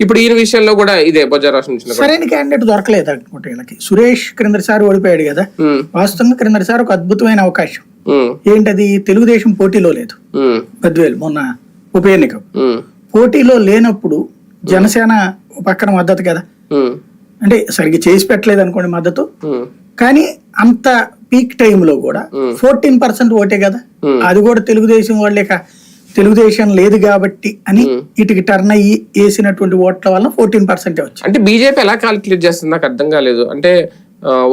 ఇప్పుడు ఈయన విషయంలో కూడా ఇదే. సరైన క్యాండిడేట్ దొరకలేదు అనుకుంటే వీళ్ళకి సురేష్ క్రిందసారి ఓడిపోయాడు కదా. వాస్తవంగా క్రిందసారి ఒక అద్భుతమైన అవకాశం. ఏంటది? తెలుగుదేశం పోటీలో లేదు. ఉమ్, బద్వేలు మొన్న ఉప ఎన్నిక. పోటీలో లేనప్పుడు జనసేన పక్కన మద్దతు కదా. అంటే సరిగ్గా చేసి పెట్టలేదు అనుకోండి మద్దతు. కానీ అంత పీక్ టైంలో కూడా ఫోర్టీన్ పర్సెంట్ ఓటే కదా. అది కూడా తెలుగుదేశం వాళ్ళే తెలుగుదేశం లేదు కాబట్టి అని ఇటుకి టర్న్ అయ్యి వేసినటువంటి ఓట్ల వల్ల ఫోర్టీన్ పర్సెంట్ వచ్చింది అంటే బీజేపీ ఎలా కాలిక్యులేట్ చేస్తుంది? నాకు అర్థం కాలేదు. అంటే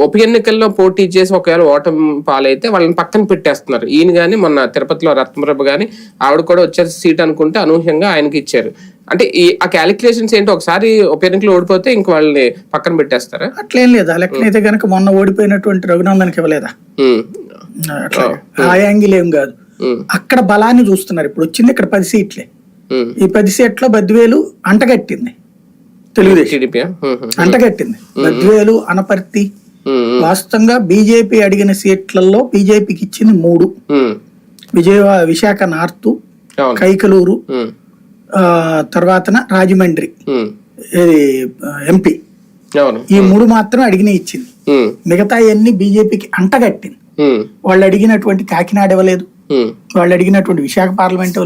ఉప ఎన్నికల్లో పోటీ చేసి ఒకవేళ ఓటమి పాలైతే వాళ్ళని పక్కన పెట్టేస్తున్నారు. ఈయన గాని మొన్న తిరుపతిలో రత్నప్రభ గాని ఆవిడ కూడా వచ్చే సీట్ అనుకుంటే అనూహ్యంగా ఆయనకి ఇచ్చారు. అంటే ఈ ఆ క్యాలిక్యులేషన్స్ ఏంటో ఒకసారి ఉప ఎన్నికలు ఓడిపోతే ఇంక వాళ్ళని పక్కన పెట్టేస్తారా? అట్లేం లేదు? లెక్కనైతే కనుక మొన్న ఓడిపోయినటువంటి రఘునందన్కి ఇవ్వలేదా? అట్లా. ఆ యాంగిల్ ఏం కాదు. అక్కడ బలాన్ని చూస్తున్నారు. ఇప్పుడు వచ్చింది ఇక్కడ పది సీట్లే. ఈ పది సీట్ల బద్వేలు అంటగట్టింది. తెలుగుదేశం అంటగట్టింది. బద్వేలు అనపర్తి వాస్తవంగా బీజేపీ అడిగిన సీట్లలో బీజేపీకి ఇచ్చింది మూడు. విజయవాడ విశాఖ నార్త్ కైకలూరు తర్వాతన రాజమండ్రి. ఎంపీ. ఈ మూడు మాత్రం అడిగిన ఇచ్చింది. మిగతా అన్ని బీజేపీకి అంటగట్టింది. వాళ్ళు అడిగినటువంటి కాకినాడ ఇవ్వలేదు. వాళ్ళు అడిగినటువంటి విశాఖ పార్లమెంట్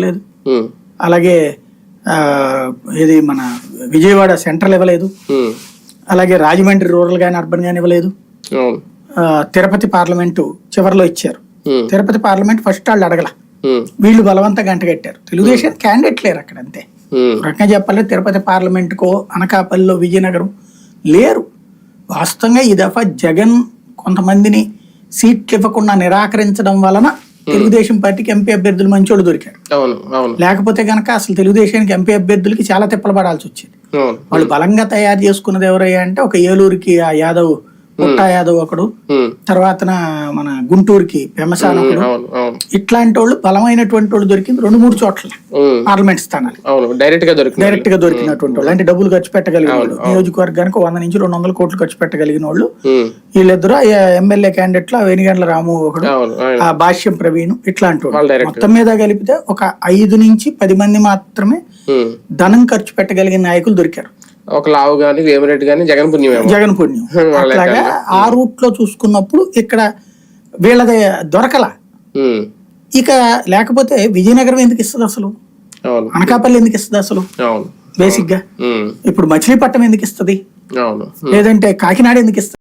ఉమ్, అలాగే ఇది మన విజయవాడ సెంట్రల్ ఇవ్వలేదు. అలాగే రాజమండ్రి రూరల్ కానీ అర్బన్ కానీ ఇవ్వలేదు. తిరుపతి పార్లమెంటు చివరిలో ఇచ్చారు. తిరుపతి పార్లమెంట్ ఫస్ట్ వాళ్ళు అడగల. వీళ్ళు బలవంతంగా గంటగట్టారు తెలుగుదేశం క్యాండిడేట్ లేరు అక్కడ అంతే. రకంగా చెప్పాలంటే తిరుపతి పార్లమెంటుకో అనకాపల్లిలో విజయనగరం లేరు. వాస్తవంగా ఈ దఫా జగన్ కొంతమందిని సీట్లు ఇవ్వకుండా నిరాకరించడం వలన తెలుగుదేశం పార్టీకి ఎంపీ అభ్యర్థులు మంచోళ్ళు దొరికారు. లేకపోతే గనక అసలు తెలుగుదేశానికి ఎంపీ అభ్యర్థులకి చాలా తిప్పలు పడాల్సి వచ్చేది. వాళ్ళు బలంగా తయారు చేసుకున్నది ఎవరయ్యా అంటే ఒక ఏలూరుకి ఆ యాదవ్ పుట్టా యాదవ్ ఒకడు తర్వాత మన గుంటూరుకి పెమసాన్ ఒకడు. ఇట్లాంటి వాళ్ళు బలమైనటువంటి వాళ్ళు దొరికింది రెండు మూడు చోట్ల పార్లమెంట్ స్థానాలు. డైరెక్ట్గా దొరికింది డైరెక్ట్గా దొరికినటువంటి వాళ్ళు. అంటే డబ్బులు ఖర్చు పెట్టగలిగిన వాళ్ళు. నియోజకవర్గానికి వంద నుంచి రెండు వందల కోట్లు ఖర్చు పెట్టగలిగిన వాళ్ళు. వీళ్ళిద్దరు ఎమ్మెల్యే క్యాండిడేట్లో వెనిగండ్ల రాము ఒకడు ఆ భాష్యం ప్రవీణ్ ఇట్లాంటి వాళ్ళు మొత్తం మీద కలిపితే ఒక ఐదు నుంచి పది మంది మాత్రమే ధనం ఖర్చు పెట్టగలిగిన నాయకులు దొరికారు. ఒక లావు గాని వేమిరెడ్డి గాని జగన్ పుణ్యమేమో జగన్ పుణ్యం. అట్లాగా ఆ రూట్లో చూసుకున్నప్పుడు ఇక్కడ వీళ్ళది దొరకల. ఉమ్, ఇక లేకపోతే విజయనగరం ఎందుకు ఇస్తుంది అసలు? అనకాపల్లి ఎందుకు ఇస్తుంది అసలు? బేసిక్గా. ఉమ్, ఇప్పుడు మచిలీపట్నం ఎందుకు ఇస్తుంది? లేదంటే కాకినాడ ఎందుకు ఇస్తుంది?